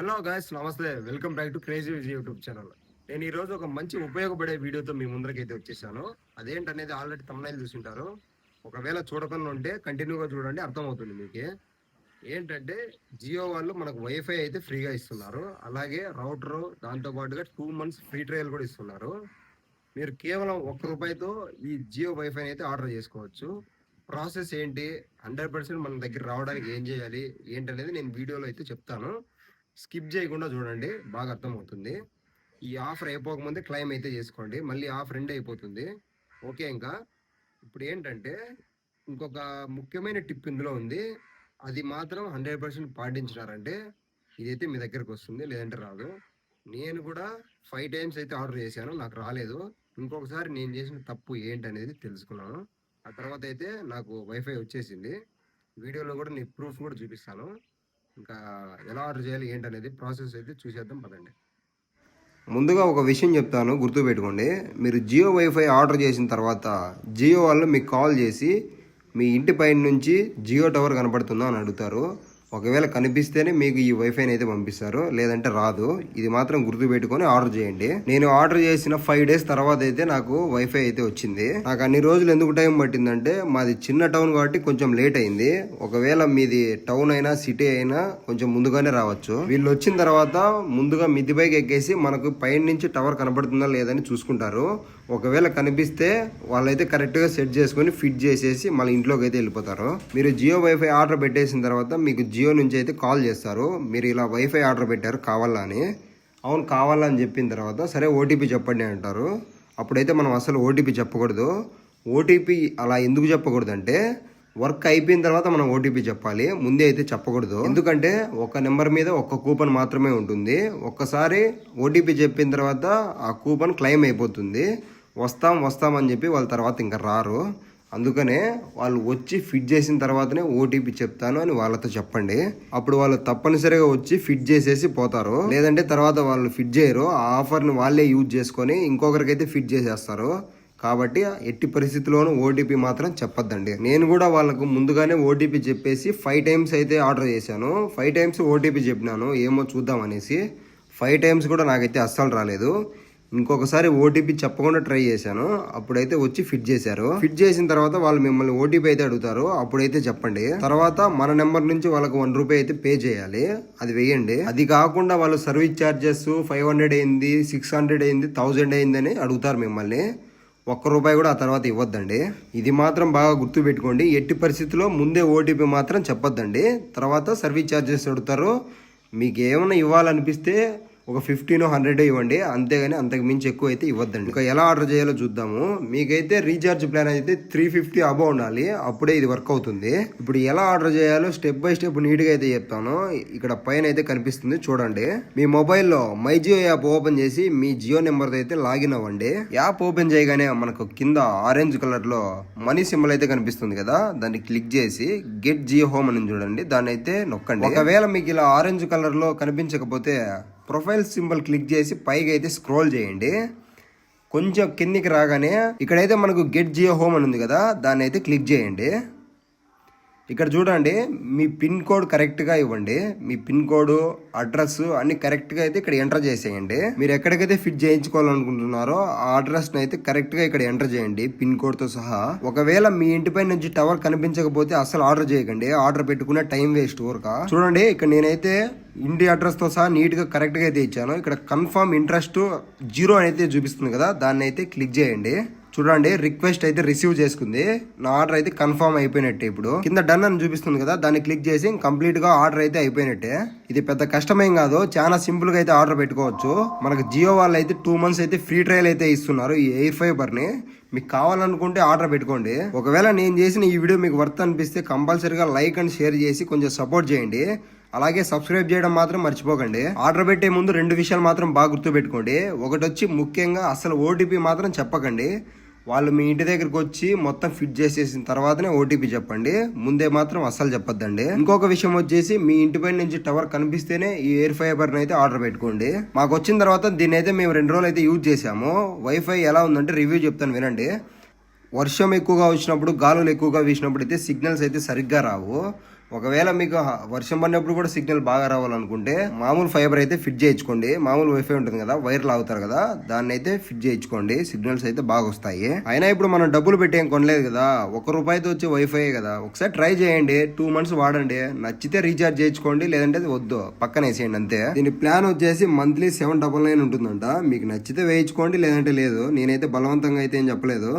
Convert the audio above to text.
Hello guys నమస్తే. Welcome back to crazy Vijay YouTube channel. నేను ఈ రోజు ఒక మంచి ఉపయోగపడే వీడియోతో మీ ముందరకైతే వచ్చేసాను. అదేంటనేది ఆల్రెడీ తమ్నైల్ చూసింటారు. ఒకవేళ చూడకుండా ఉంటే కంటిన్యూగా చూడండి అర్థమవుతుంది మీకు. ఏంటంటే జియో వాళ్ళు మనకు వైఫై అయితే ఫ్రీగా ఇస్తున్నారు. అలాగే రౌటర్ దాంతో పాటుగా టూ మంత్స్ ఫ్రీ ట్రయల్ కూడా ఇస్తున్నారు. మీరు కేవలం ఒక్క రూపాయితో ఈ జియో వైఫై అయితే ఆర్డర్ చేసుకోవచ్చు. ప్రాసెస్ ఏంటి? హండ్రెడ్ పర్సెంట్ మన దగ్గర రావడానికి ఏం చేయాలి? ఏంటనేది నేను వీడియోలో అయితే చెప్తాను. స్కిప్ చేయకుండా చూడండి బాగా అర్థమవుతుంది. ఈ ఆఫర్ అయిపోకముందే క్లైమ్ అయితే చేసుకోండి మళ్ళీ ఆఫర్ ఎండ్ అయిపోతుంది. ఓకే ఇంకా. ఇప్పుడు ఏంటంటే ఇంకొక ముఖ్యమైన టిప్ ఇందులో ఉంది. అది మాత్రం హండ్రెడ్ పర్సెంట్ పాటించినారంటే ఇదైతే మీ దగ్గరకు వస్తుంది లేదంటే రాదు. నేను కూడా ఫైవ్ టైమ్స్ అయితే ఆర్డర్ చేశాను నాకు రాలేదు. ఇంకొకసారి నేను చేసిన తప్పు ఏంటనేది తెలుసుకున్నాను. ఆ తర్వాత అయితే నాకు వైఫై వచ్చేసింది. వీడియోలో కూడా నేను ప్రూఫ్ కూడా చూపిస్తాను. ఇంకా ఎలా ఆర్డర్ చేయాలి ఏంటనేది ప్రాసెస్ అయితే చూసేద్దాం పదండి. ముందుగా ఒక విషయం చెప్తాను గుర్తుపెట్టుకోండి మీరు జియో వైఫై ఆర్డర్ చేసిన తర్వాత జియో వాళ్ళు మీకు కాల్ చేసి మీ ఇంటి పైన నుంచి జియో టవర్ కనపడుతుందా అని అడుగుతారు. ఒకవేళ కనిపిస్తేనే మీకు ఈ వైఫైని అయితే పంపిస్తారు. లేదంటే రాదు. ఇది మాత్రం గుర్తుపెట్టుకొని ఆర్డర్ చేయండి. నేను ఆర్డర్ చేసిన ఫైవ్ డేస్ తర్వాత అయితే నాకు వైఫై అయితే వచ్చింది. నాకు అన్ని రోజులు ఎందుకు టైం పట్టిందంటే మాది చిన్న టౌన్ కాబట్టి కొంచెం లేట్ అయింది. ఒకవేళ మీది టౌన్ అయినా సిటీ అయినా కొంచెం ముందుగానే రావచ్చు. వీళ్ళు వచ్చిన తర్వాత ముందుగా మిద్ది పైకి ఎక్కేసి మనకు పైన నుంచి టవర్ కనబడుతుందా లేదని చూసుకుంటారు. ఒకవేళ కనిపిస్తే వాళ్ళైతే కరెక్ట్గా సెట్ చేసుకొని ఫిట్ చేసేసి మళ్ళీ ఇంట్లోకి అయితే వెళ్ళిపోతారు. మీరు జియో వైఫై ఆర్డర్ పెట్టేసిన తర్వాత మీకు జియో జియో నుంచి అయితే కాల్ చేస్తారు. మీరు ఇలా వైఫై ఆర్డర్ పెట్టారు కావాలా అని. అవును కావాలా అని చెప్పిన తర్వాత సరే ఓటీపీ చెప్పండి అంటారు. అప్పుడైతే మనం అసలు ఓటీపీ చెప్పకూడదు. ఓటీపీ అలా ఎందుకు చెప్పకూడదు అంటే వర్క్ అయిపోయిన తర్వాత మనం ఓటీపీ చెప్పాలి. ముందే అయితే చెప్పకూడదు. ఎందుకంటే ఒక నెంబర్ మీద ఒక్క కూపన్ మాత్రమే ఉంటుంది. ఒక్కసారి ఓటీపీ చెప్పిన తర్వాత ఆ కూపన్ క్లెయిమ్ అయిపోతుంది. వస్తాం వస్తాం అని చెప్పి వాళ్ళ తర్వాత ఇంకా రారు. అందుకనే వాళ్ళు వచ్చి ఫిట్ చేసిన తర్వాతనే ఓటీపీ చెప్తాను అని వాళ్ళతో చెప్పండి. అప్పుడు వాళ్ళు తప్పనిసరిగా వచ్చి ఫిట్ చేసేసి పోతారు. లేదంటే తర్వాత వాళ్ళు ఫిట్ చేయరు. ఆ ఆఫర్ని వాళ్ళే యూజ్ చేసుకొని ఇంకొకరికైతే ఫిట్ చేసేస్తారు. కాబట్టి ఎట్టి పరిస్థితుల్లోనూ ఓటీపీ మాత్రం చెప్పొద్దండి. నేను కూడా వాళ్ళకు ముందుగానే ఓటీపీ చెప్పేసి ఫైవ్ టైమ్స్ అయితే ఆర్డర్ చేశాను. ఫైవ్ టైమ్స్ ఓటీపీ చెప్పినాను. ఏమో చూద్దాం అనేసి. ఫైవ్ టైమ్స్ కూడా నాకైతే అస్సలు రాలేదు. ఇంకొకసారి ఓటీపీ చెప్పకుండా ట్రై చేశాను. అప్పుడైతే వచ్చి ఫిట్ చేశారు. ఫిట్ చేసిన తర్వాత వాళ్ళు మిమ్మల్ని ఓటీపీ అయితే అడుగుతారు. అప్పుడైతే చెప్పండి. తర్వాత మన నెంబర్ నుంచి వాళ్ళకి వన్ రూపీ అయితే పే చేయాలి. అది వేయండి. అది కాకుండా వాళ్ళు సర్వీస్ ఛార్జెస్ ఫైవ్ హండ్రెడ్ అయింది సిక్స్ హండ్రెడ్ అయింది థౌజండ్ అయిందని అడుగుతారు మిమ్మల్ని. ఒక్క రూపాయి కూడా ఆ తర్వాత ఇవ్వద్దండి. ఇది మాత్రం బాగా గుర్తుపెట్టుకోండి ఎట్టి పరిస్థితుల్లో ముందే ఓటీపీ మాత్రం చెప్పొద్దండి. తర్వాత సర్వీస్ ఛార్జెస్ అడుగుతారు. మీకు ఏమైనా ఇవ్వాలనిపిస్తే ఒక ఫిఫ్టీన్ హండ్రెడ్ ఇవ్వండి. అంతేగాని అంతకు మించి ఎక్కువ అయితే ఇవ్వద్దండి. ఇంకా ఎలా ఆర్డర్ చేయాలో చూద్దాము. మీకైతే రీఛార్జ్ ప్లాన్ అయితే త్రీ ఫిఫ్టీ అబౌ ఉండాలి. అప్పుడే ఇది వర్క్ అవుతుంది. ఇప్పుడు ఎలా ఆర్డర్ చేయాలో స్టెప్ బై స్టెప్ నీట్గా అయితే చెప్తాను. ఇక్కడ పైన అయితే కనిపిస్తుంది చూడండి. మీ మొబైల్లో మై జియో యాప్ ఓపెన్ చేసి మీ జియో నెంబర్ అయితే లాగిన్ అవ్వండి. యాప్ ఓపెన్ చేయగానే మనకు కింద ఆరెంజ్ కలర్లో మనీ సింబల్ అయితే కనిపిస్తుంది కదా. దాన్ని క్లిక్ చేసి గెట్ జియో హోమ్ అని చూడండి. దాన్ని అయితే నొక్కండి. ఒకవేళ మీకు ఇలా ఆరెంజ్ కలర్లో కనిపించకపోతే ప్రొఫైల్ సింబల్ క్లిక్ చేసి పైకి అయితే స్క్రోల్ చేయండి. కొంచెం కిందికి రాగానే ఇక్కడైతే మనకు గెట్ జియో హోమ్ అని ఉంది కదా దాన్ని అయితే క్లిక్ చేయండి. ఇక్కడ చూడండి మీ పిన్ కోడ్ కరెక్ట్గా ఇవ్వండి. మీ పిన్ కోడ్ అడ్రస్ అన్ని కరెక్ట్గా అయితే ఇక్కడ ఎంటర్ చేసేయండి. మీరు ఎక్కడికైతే ఫిట్ చేయించుకోవాలనుకుంటున్నారో ఆ అడ్రస్ని అయితే కరెక్ట్గా ఇక్కడ ఎంటర్ చేయండి పిన్ కోడ్తో సహా. ఒకవేళ మీ ఇంటిపై నుంచి టవర్ కనిపించకపోతే అసలు ఆర్డర్ చేయకండి. ఆర్డర్ పెట్టుకునే టైం వేస్ట్ ఊరక. చూడండి ఇక్కడ నేనైతే ఇంటి అడ్రస్తో సహా నీట్గా కరెక్ట్గా అయితే ఇచ్చాను. ఇక్కడ కన్ఫర్మ్ ఇంట్రెస్ట్ జీరో అయితే చూపిస్తుంది కదా దాన్ని అయితే క్లిక్ చేయండి. చూడండి రిక్వెస్ట్ అయితే రిసీవ్ చేసుకుంది. నా ఆర్డర్ అయితే కన్ఫర్మ్ అయిపోయినట్టే ఇప్పుడు. కింద డన్ అని చూపిస్తుంది కదా దాన్ని క్లిక్ చేసి కంప్లీట్గా ఆర్డర్ అయితే అయిపోయినట్టే. ఇది పెద్ద కష్టమేం కాదు చాలా సింపుల్గా అయితే ఆర్డర్ పెట్టుకోవచ్చు. మనకు జియో వాళ్ళు అయితే టూ మంత్స్ అయితే ఫ్రీ ట్రయల్ అయితే ఇస్తున్నారు ఈ ఎయిర్ ఫైబర్ని మీకు కావాలనుకుంటే ఆర్డర్ పెట్టుకోండి. ఒకవేళ నేను చేసిన ఈ వీడియో మీకు వర్త్ అనిపిస్తే కంపల్సరీగా లైక్ అండ్ షేర్ చేసి కొంచెం సపోర్ట్ చేయండి. అలాగే సబ్స్క్రైబ్ చేయడం మాత్రం మర్చిపోకండి. ఆర్డర్ పెట్టే ముందు రెండు విషయాలు మాత్రం బాగా గుర్తుపెట్టుకోండి. ఒకటి వచ్చి ముఖ్యంగా అసలు ఓటీపీ మాత్రం చెప్పకండి. వాళ్ళు మీ ఇంటి దగ్గరికి వచ్చి మొత్తం ఫిట్ చేసేసిన తర్వాతనే ఓటీపీ చెప్పండి. ముందే మాత్రం అస్సలు చెప్పొద్దండి. ఇంకొక విషయం వచ్చేసి మీ ఇంటి పైన నుంచి టవర్ కనిపిస్తేనే ఈ ఎయిర్ ఫైబర్ అయితే ఆర్డర్ పెట్టుకోండి. మాకు వచ్చిన తర్వాత దీన్ని అయితే మేము రెండు రోజులు అయితే యూజ్ చేసాము వైఫై ఎలా ఉందంటే రివ్యూ చెప్తాను వినండి. వర్షం ఎక్కువగా వచ్చినప్పుడు గాలులు ఎక్కువగా వీసినప్పుడు అయితే సిగ్నల్స్ అయితే సరిగ్గా రావు. ఒకవేళ మీకు వర్షం పడినప్పుడు కూడా సిగ్నల్ బాగా రావాలనుకుంటే మామూలు ఫైబర్ అయితే ఫిట్ చేయించుకోండి. మామూలు వైఫై ఉంటుంది కదా వైర్ లాగుతారు కదా దాన్ని అయితే ఫిట్ చేయించుకోండి. సిగ్నల్స్ అయితే బాగా వస్తాయి. అయినా ఇప్పుడు మనం డబ్బులు పెట్టేం కొనలేదు కదా ఒక రూపాయితో వచ్చే వైఫై కదా ఒకసారి ట్రై చేయండి. టూ మంత్స్ వాడండి. నచ్చితే రీఛార్జ్ చేయించుకోండి లేదంటే వద్దు. పక్కన వేసేయండి అంతే. దీని ప్లాన్ వచ్చేసి మంత్లీ సెవెన్ డబల్ నైన్ ఉంటుందంట. మీకు నచ్చితే వేయించుకోండి లేదంటే లేదు. నేనైతే బలవంతంగా అయితే ఏం చెప్పలేదు.